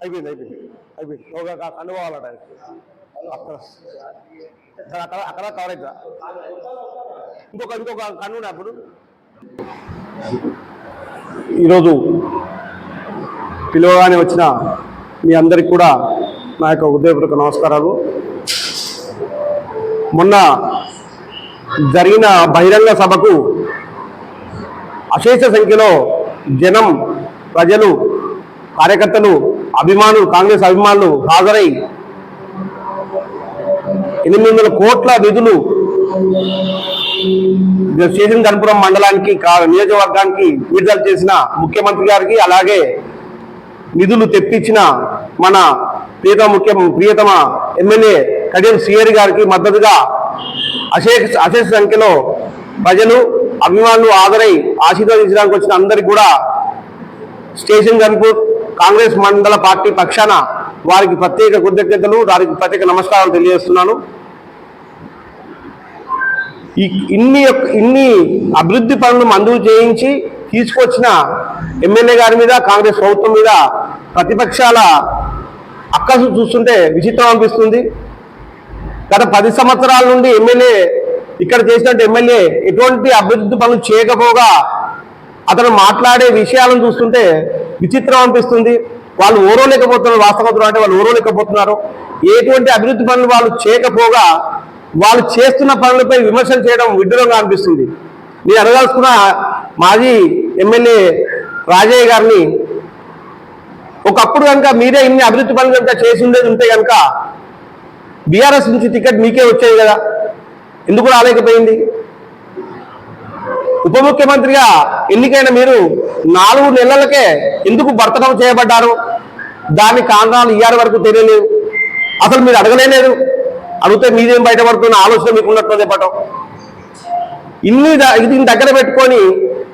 అయిపోయింది అయిపోయింది అయిపోయింది. ఒక అనుభవాలట అక్కడ అక్కడ అక్కడ కవర్ అవుతుందా ఇంకొక ఇంకొక కన్ను అప్పుడు? ఈరోజు పిలువగానే వచ్చిన మీ అందరికి కూడా నా యొక్క హృదయపూర్వక నమస్కారాలు. మొన్న జరిగిన బహిరంగ సభకు అశేష సంఖ్యలో జనం ప్రజలు కార్యకర్తలు అభిమానులు కాంగ్రెస్ అభిమానులు హాజరై ఎనిమిది వందల కోట్ల నిధులు స్టేషన్ గణపురం మండలానికి కా- నియోజకవర్గానికి విడుదల చేసిన ముఖ్యమంత్రి గారికి అలాగే నిధులు తెప్పించిన మన ప్రియత ముఖ్య ప్రియతమ ఎమ్మెల్యే కడియం సిఆర్ గారికి మద్దతుగా అశేష అశేష సంఖ్యలో ప్రజలు అభిమానులు హాజరై ఆశీర్వదించడానికి వచ్చిన అందరికి కూడా స్టేషన్ గన్పూర్ కాంగ్రెస్ మండల పార్టీ పక్షాన వారికి ప్రత్యేక కృతజ్ఞతలు వారికి ప్రత్యేక నమస్కారాలు తెలియజేస్తున్నాను. ఈ ఇన్ని యొక్క- ఇన్ని అభివృద్ధి పనులు మంజూరు చేయించి తీసుకొచ్చిన ఎమ్మెల్యే గారి మీద కాంగ్రెస్ ప్రభుత్వం మీద ప్రతిపక్షాల అక్కసు చూస్తుంటే విచిత్రం అనిపిస్తుంది. గత పది సంవత్సరాల నుండి ఎమ్మెల్యే ఇక్కడ చేసినట్టు ఎమ్మెల్యే ఎటువంటి అభివృద్ధి పనులు చేయకపోగా అతను మాట్లాడే విషయాలను చూస్తుంటే విచిత్రం అనిపిస్తుంది. వాళ్ళు ఓరవలేకపోతున్నారు వాస్తవంతులు అంటే వాళ్ళు ఓరవలేకపోతున్నారు. ఎటువంటి అభివృద్ధి పనులు వాళ్ళు చేయకపోగా వాళ్ళు చేస్తున్న పనులపై విమర్శలు చేయడం విడ్డూరంగా అనిపిస్తుంది. నేను అడగాల్సుకున్న మాజీ ఎమ్మెల్యే రాజయ్య గారిని ఒకప్పుడు కనుక మీరే ఇన్ని అభివృద్ధి పనులు కనుక చేసి ఉండేది ఉంటే కనుక బీఆర్ఎస్ నుంచి టికెట్ మీకే వచ్చేది కదా. ఎందుకు రాలేకపోయింది? ఉప ముఖ్యమంత్రిగా ఎన్నికైన మీరు నాలుగు నెలలకే ఎందుకు భర్తనం చేయబడ్డారు? దాని కారణాలు ఇయ్యారు వరకు తెలియలేదు. అసలు మీరు అడగలేదు అడిగితే మీదేం బయటపడుతున్న ఆలోచన మీకు ఉన్నట్టు చెప్పటం ఇన్ని ద- ఇది దగ్గర పెట్టుకొని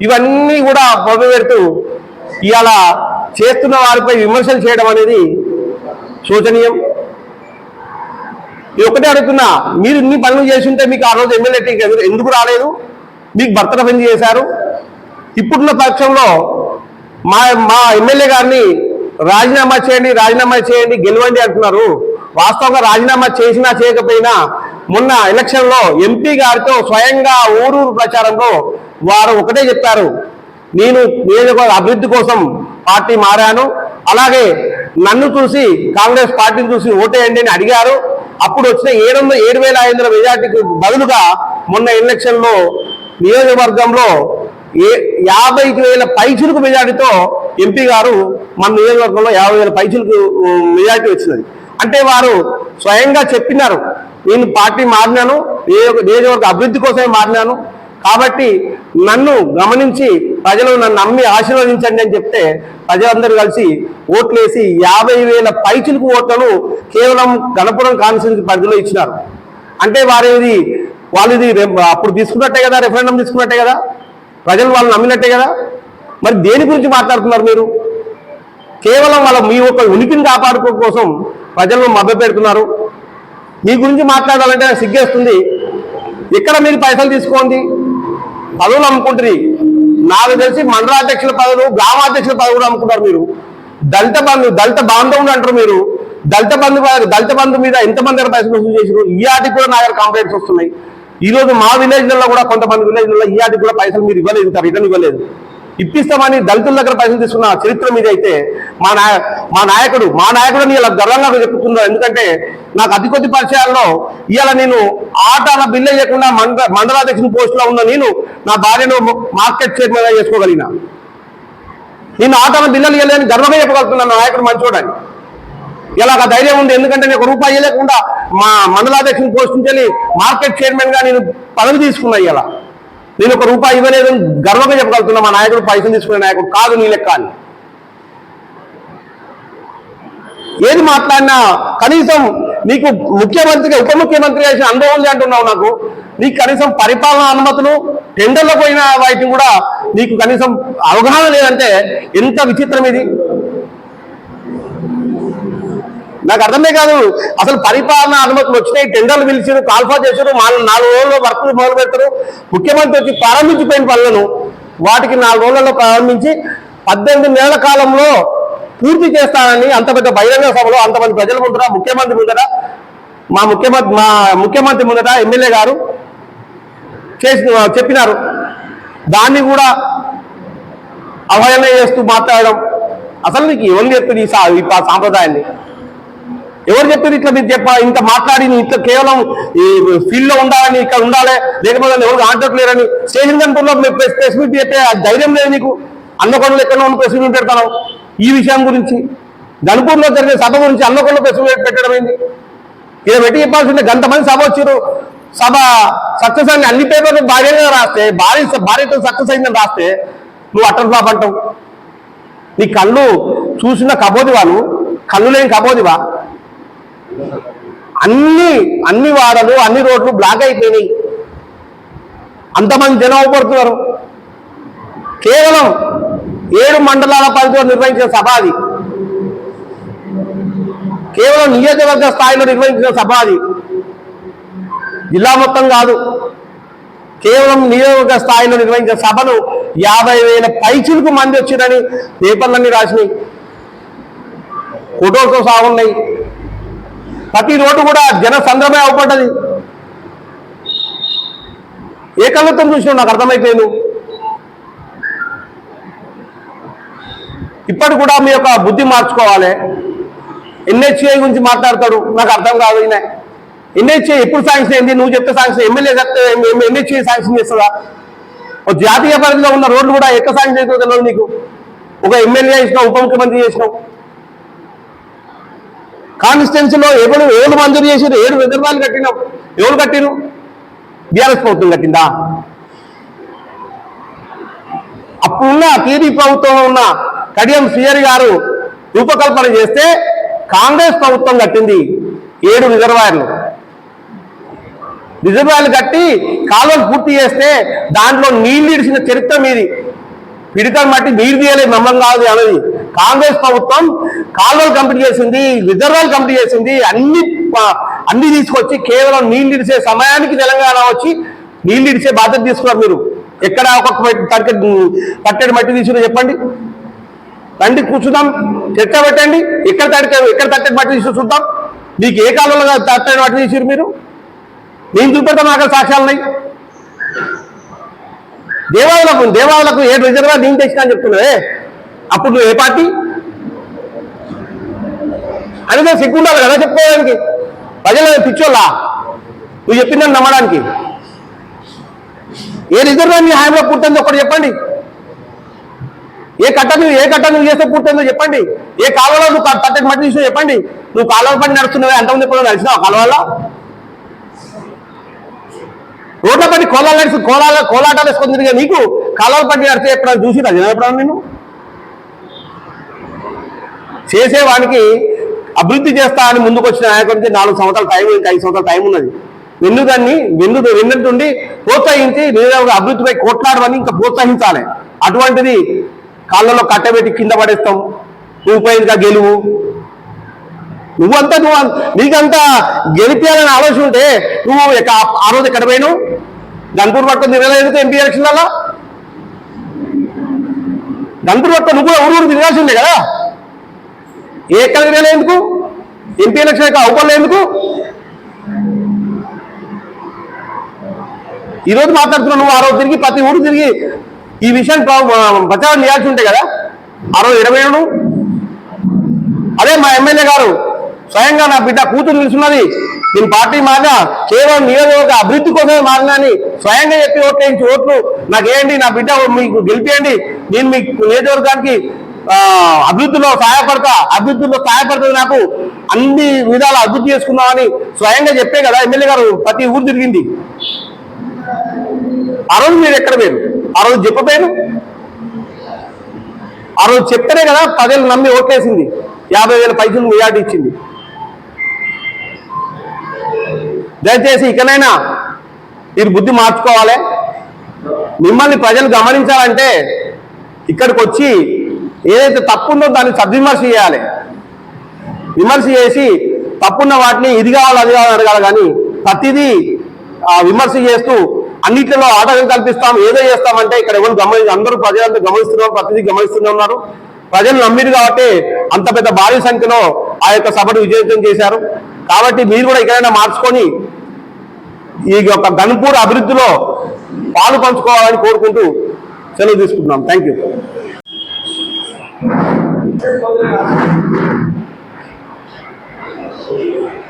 ఇవన్నీ కూడా బొమ్మ పెడుతూ ఇవాళ చేస్తున్న వారిపై విమర్శలు చేయడం అనేది శోచనీయం. ఒకటే అడుగుతున్నా మీరు ఇన్ని పనులు చేసి ఉంటే మీకు ఆ రోజు ఎమ్మెల్యే ఎందుకు రాలేదు? మీకు భర్తన పని చేశారు. ఇప్పుడున్న పక్షంలో మా మా ఎమ్మెల్యే గారిని రాజీనామా చేయండి రాజీనామా చేయండి గెలవండి అంటున్నారు. వాస్తవంగా రాజీనామా చేసినా చేయకపోయినా మొన్న ఎలక్షన్లో ఎంపీ గారితో స్వయంగా ఊరూరు ప్రచారంలో వారు ఒకటే చెప్పారు. నేను నియోజకవర్గ అభివృద్ధి కోసం పార్టీ మారాను. అలాగే నన్ను చూసి కాంగ్రెస్ పార్టీని చూసి ఓటేయండి అని అడిగారు. అప్పుడు వచ్చిన ఏడు వందల ఏడు వేల ఐదు వందల మెజార్టీకి బదులుగా మొన్న ఎలక్షన్లో నియోజకవర్గంలో ఏ యాభై వేల పైచులకు మెజార్టీతో ఎంపీ గారు మన నియోజకవర్గంలో యాభై వేల పైచులకు మెజార్టీ వచ్చినది. అంటే వారు స్వయంగా చెప్పినారు నేను పార్టీ మారినాను నియోజకవర్గ అభివృద్ధి కోసమే మారినాను కాబట్టి నన్ను గమనించి ప్రజలు నన్ను నమ్మి ఆశీర్వదించండి అని చెప్తే ప్రజలందరూ కలిసి ఓట్లేసి యాభై వేల పైచులకు ఓట్లను కేవలం గణపురం కాన్స్టిట్యూన్సీ పరిధిలో ఇచ్చినారు. అంటే వారిది వాళ్ళు ఇది అప్పుడు తీసుకున్నట్టే కదా రెఫరెండం తీసుకున్నట్టే కదా? ప్రజలు వాళ్ళు నమ్మినట్టే కదా? మరి దేని గురించి మాట్లాడుతున్నారు మీరు? కేవలం వాళ్ళ మీ యొక్క ఉనికిని కాపాడుకో కోసం ప్రజలను మభ్యపెడుతున్నారు. మీ గురించి మాట్లాడాలంటే నాకు సిగ్గేస్తుంది. ఇక్కడ మీరు పైసలు తీసుకోండి. పదవులు అమ్ముకుంటుంది నాకు తెలిసి మండలాధ్యక్షుల పదవులు గ్రామాధ్యక్షుల పదవి కూడా అమ్ముకుంటారు మీరు. దళిత బంధు దళిత బాంధవులు అంటారు మీరు. దళిత బంధు దళిత బంధు మీద ఎంతమంది దగ్గర పైసలు వసూలు చేసినారు ఈ ఆటికి కూడా నా దగ్గర కంప్లైంట్స్ వస్తున్నాయి. ఈ రోజు మా విలేజ్లలో కూడా కొంతమంది విలేజ్లలో ఈ ఆటికి కూడా పైసలు మీరు ఇవ్వలేదు ఇంకా రిటర్న్ ఇవ్వలేదు. ఇప్పిస్తామని దళితుల దగ్గర పైసలు తీసుకున్న చరిత్ర మీద అయితే మా నాయ మా నాయకుడు మా నాయకుడు ఇలా గర్వంగా చెప్పుకుందా ఎందుకంటే నాకు అతి కొద్ది పరిచయాల్లో ఇవాళ నేను ఆట బిల్లు వేయకుండా మండ మండలాధ్యక్షుని పోస్టులో ఉన్న నేను నా భార్యను మార్కెట్ చైర్మన్గా చేసుకోగలిగిన. నేను ఆటన బిల్లలు ఇవ్వలేని గర్వంగా చెప్పగలుగుతున్నాను నా నాయకుడు మంచోడని. ఇలాగ ధైర్యం ఉంది? ఎందుకంటే నేను ఒక రూపాయి లేకుండా మా మండలాధ్యక్షుని పోస్ట్ నుంచి మార్కెట్ చైర్మన్గా నేను పదవి తీసుకున్నా ఇలా నేను ఒక రూపాయి ఇవ్వలేదు గర్వంగా చెప్పగలుగుతున్నా మా నాయకుడు పైసలు తీసుకునే నాయకుడు కాదు నీ లెక్క అని. ఏది మాట్లాడినా కనీసం నీకు ముఖ్యమంత్రిగా ఉప ముఖ్యమంత్రి చేసిన అనుభవం అంటున్నావు నాకు. నీకు కనీసం పరిపాలన అనుమతులు టెండర్లో పోయిన వాటిని కూడా నీకు కనీసం అవగాహన లేదంటే ఎంత విచిత్రం ఇది? నాకు అర్థమే కాదు. అసలు పరిపాలన అనుమతులు వచ్చినాయి టెండర్లు పిలిచారు కాల్ఫా చేశారు మా నాలుగు రోజుల్లో వర్కులు మొదలు పెడతారు. ముఖ్యమంత్రి వచ్చి ప్రారంభించిపోయిన పనులను వాటికి నాలుగు రోజులలో ప్రారంభించి పద్దెనిమిది నెలల కాలంలో పూర్తి చేస్తానని అంత పెద్ద బహిరంగ సభలో అంతమంది ప్రజల ముందర ముఖ్యమంత్రి ముందర మా ముఖ్యమంత్రి మా ముఖ్యమంత్రి ముందర ఎమ్మెల్యే గారు చేసి చెప్పినారు. దాన్ని కూడా అవహేళన చేస్తూ మాట్లాడడం అసలు నీకు ఎవరు చెప్తుంది ఈ సాంప్రదాయాన్ని? ఎవరు చెప్పారు ఇట్లా మీరు చెప్ప ఇంత మాట్లాడి నీ ఇట్లా కేవలం ఈ ఫీల్డ్లో ఉండాలని ఇక్కడ ఉండాలి లేకపోతే ఎవరు ఆంటట్లేరని స్టేషన్ కంట్రోల్లో ప్రెస్ మీట్ పెట్టే ధైర్యం లేదు నీకు. అన్నకొండలు ఎక్కడ ఉన్న ప్రెస్ మీట్ పెడతాను ఈ విషయం గురించి గణపూర్లో జరిగే సభ గురించి అన్నకొండలో ప్రెస్ మీట్ పెట్టడం ఏంది? ఇక పెట్టి చెప్పాల్సిందే గంట మంది సభ వచ్చారు సభ సక్సెస్ అని అన్ని పేపర్లు భార్యగా రాస్తే భార్య భార్యతో సక్సెస్ అయిందని రాస్తే నువ్వు అటర్ ఫ్లాప్ అంటావు. నీ కళ్ళు చూసిన కబోదివా నువ్వు కళ్ళు లేని కబోదివా? అన్ని అన్ని వాడలు అన్ని రోడ్లు బ్లాక్ అయిపోయినాయి. అంతమంది జనం పడుతున్నారు కేవలం ఏడు మండలాల పరిధిలో నిర్వహించిన సభ అది. కేవలం నియోజకవర్గ స్థాయిలో నిర్వహించిన సభ అది. జిల్లా మొత్తం కాదు. కేవలం నియోజకవర్గ స్థాయిలో నిర్వహించిన సభను యాభై వేల పైచులకు మంది వచ్చిందని పేపర్లన్నీ రాసినాయి. ఫోటోలతో సాగున్నాయి ప్రతి రోడ్డు కూడా జన సంద్రమే అవపడ్డది. ఏ కళ్ళతో చూసినా నాకు అర్థమైపోయింది. ఇప్పటి కూడా మీ యొక్క బుద్ధి మార్చుకోవాలి. ఎన్హెచ్ఏ గురించి మాట్లాడతాడు నాకు అర్థం కాదు ఈయన. ఎన్హెచ్ఏ ఎప్పుడు శాంక్షన్ అయింది నువ్వు చెప్తే శాంక్షన్ ఎమ్మెల్యే చెప్తే ఎన్హెచ్ఏ శాంక్షన్ చేస్తుందా? ఒక జాతీయ పరిధిలో ఉన్న రోడ్లు కూడా ఎక్క శాంక్షన్ అవుతుందో నీకు. ఒక ఎమ్మెల్యే చేసినావు ఉప ముఖ్యమంత్రి చేసినావు. కాన్స్టిట్యున్సీలో ఎవరు ఏడు మంజూరు చేసారు ఏడు రిజర్వాయర్లు కట్టినావు ఎవరు కట్టిరు? బీఆర్ఎస్ ప్రభుత్వం కట్టిందా? అప్పుడున్న టీడీ ప్రభుత్వంలో ఉన్న కడియం సీఆర్ గారు రూపకల్పన చేస్తే కాంగ్రెస్ ప్రభుత్వం కట్టింది ఏడు రిజర్వాయర్లు. రిజర్వాయర్లు కట్టి కాలువలు పూర్తి చేస్తే దాంట్లో నీళ్ళు ఇడిచిన చరిత్ర మీది. పిడికలు మట్టి నీరు తీయలేదు మమ్మల్ని కాదు అనేది కాంగ్రెస్ ప్రభుత్వం కాలువలు కంప్లీట్ చేసింది రిజర్వాయర్లు కంప్లీట్ చేసింది అన్ని అన్ని తీసుకొచ్చి కేవలం నీళ్ళు ఇడిచే సమయానికి తెలంగాణ వచ్చి నీళ్ళు ఇడిచే బాధ్యత తీసుకున్నారు మీరు. ఎక్కడ ఒక్కొక్క తట్టె పట్టడి మట్టి తీసుకుని చెప్పండి. రండి కూర్చుందాం చర్చ పెట్టండి ఎక్కడ తడిక ఎక్కడ తట్టడి మట్టి తీసుకు చూద్దాం. మీకు ఏ కాలంలో తట్టడి మట్టి తీసిరు మీరు? నేను చూపెడతాం అక్కడ సాక్ష్యాలు ఉన్నాయి. దేవాలయకు దేవాలయకు ఏ రిజర్వా నేను తెచ్చినా అని చెప్తున్నావే అప్పుడు నువ్వు ఏ పార్టీ? అనేది సిగ్గుండాలి కదా చెప్పుకోవడానికి. ప్రజలు పిచ్చోళ్ళా? నువ్వు చెప్పిందని నమ్మడానికి. ఏ రిజర్వా నీ హామీలో పుట్టిందో ఒకటి చెప్పండి. ఏ కట్ట నువ్వు ఏ కట్ట నువ్వు చేస్తే పుట్టిందో చెప్పండి. ఏ కాలువలో నువ్వు పట్టకి మట్టి తీసినా చెప్పండి. నువ్వు కాలువ పని నడుస్తున్నావు అంతమంది ఎప్పుడో నడిచినావు కాలువలో రోడ్ల పట్టి కోలాలు నడిచి కోలాల కోలాటాలు వేసుకొని నీకు కాలువల పట్టి నడితే ఎప్పుడైనా చూసినా జనం ఎప్పుడన్నా నేను చేసేవానికి అభివృద్ధి చేస్తా అని ముందుకు వచ్చిన నాయకుడికి నాలుగు సంవత్సరాల టైం ఇంకా ఐదు సంవత్సరాల టైం ఉన్నది. వెన్ను దాన్ని వెన్ను వెన్నంటుండి ప్రోత్సహించి నిజంగా అభివృద్ధిపై కొట్లాడమని ఇంకా ప్రోత్సహించాలి. అటువంటిది కాళ్ళలో కట్టబెట్టి కింద పడేస్తాం. నువ్వు ఇంకా గెలువు? నువ్వంతా నువ్వు నీకంతా గెలిపించాలని ఆలోచన ఉంటే నువ్వు ఎక్క- ఆ రోజు ఎక్కడ పోయినావు? గన్పూర్ పట్టుకొని తిరగలేదు ఎంపీ ఎలక్షన్లలో? గన్పూర్ పట్టుకొని నువ్వు కూడా ఊరు ఊరు కదా? ఏ ఎక్కడ ఎందుకు? ఎంపీ ఎలక్షన్ యొక్క అవకాశం ఎందుకు? ఈరోజు మాట్లాడుతున్నావు నువ్వు ఆ రోజు తిరిగి ప్రతి ఊరు తిరిగి ఈ విషయాన్ని ప్రచారం చేయాల్సి ఉంటాయి కదా? ఆ రోజు ఇరవై ఏడు. అదే మా ఎమ్మెల్యే గారు స్వయంగా నా బిడ్డ కూతురు నిలుచున్నది నేను పార్టీ మారినా కేవలం నియోజకవర్గ అభివృద్ధి కోసమే మారినాని స్వయంగా చెప్పి ఓట్లేయించి ఓట్లు. నాకేయండి నా బిడ్డ మీకు గెలిపేయండి. నేను మీ నియోజకవర్గానికి అభివృద్ధిలో సహాయపడతా అభివృద్ధిలో సహాయపడుతుంది నాకు. అన్ని విధాలు అభివృద్ధి చేసుకుందామని స్వయంగా చెప్పే కదా ఎమ్మెల్యే గారు ప్రతి ఊరు తిరిగింది. ఆ రోజు మీరు ఎక్కడ పోయారు ఆ రోజు చెప్పపోయారు ఆ రోజు చెప్తేనే కదా ప్రజలు నమ్మి ఓట్లేసింది. యాభై వేల పైసలు మెజార్టీ ఇచ్చింది. దయచేసి ఇకనైనా మీరు బుద్ధి మార్చుకోవాలి. మిమ్మల్ని ప్రజలు గమనించాలంటే ఇక్కడికి వచ్చి ఏదైతే తప్పుందో దాన్ని సద్విమర్శ చేయాలి. విమర్శ చేసి తప్పున్న వాటిని ఇది కావాలి అది కావాలి అడగాలి కానీ ప్రతిదీ విమర్శ చేస్తూ అన్నిటిలో ఆటంకం కల్పిస్తాం ఏదో చేస్తామంటే ఇక్కడ ఎవరు గమని అందరూ ప్రజలందరూ గమనిస్తున్నారు ప్రతిదీ గమనిస్తూనే ఉన్నారు. ప్రజలు నమ్మిరు కాబట్టి అంత పెద్ద భారీ సంఖ్యలో ఆ యొక్క సభను విజయవంతం చేశారు. కాబట్టి మీరు కూడా ఎక్కడైనా మార్చుకొని ఈ యొక్క గన్పూర్ అభివృద్ధిలో పాలు పంచుకోవాలని కోరుకుంటూ సెలవు తీసుకుంటున్నాం. Thank Thank you.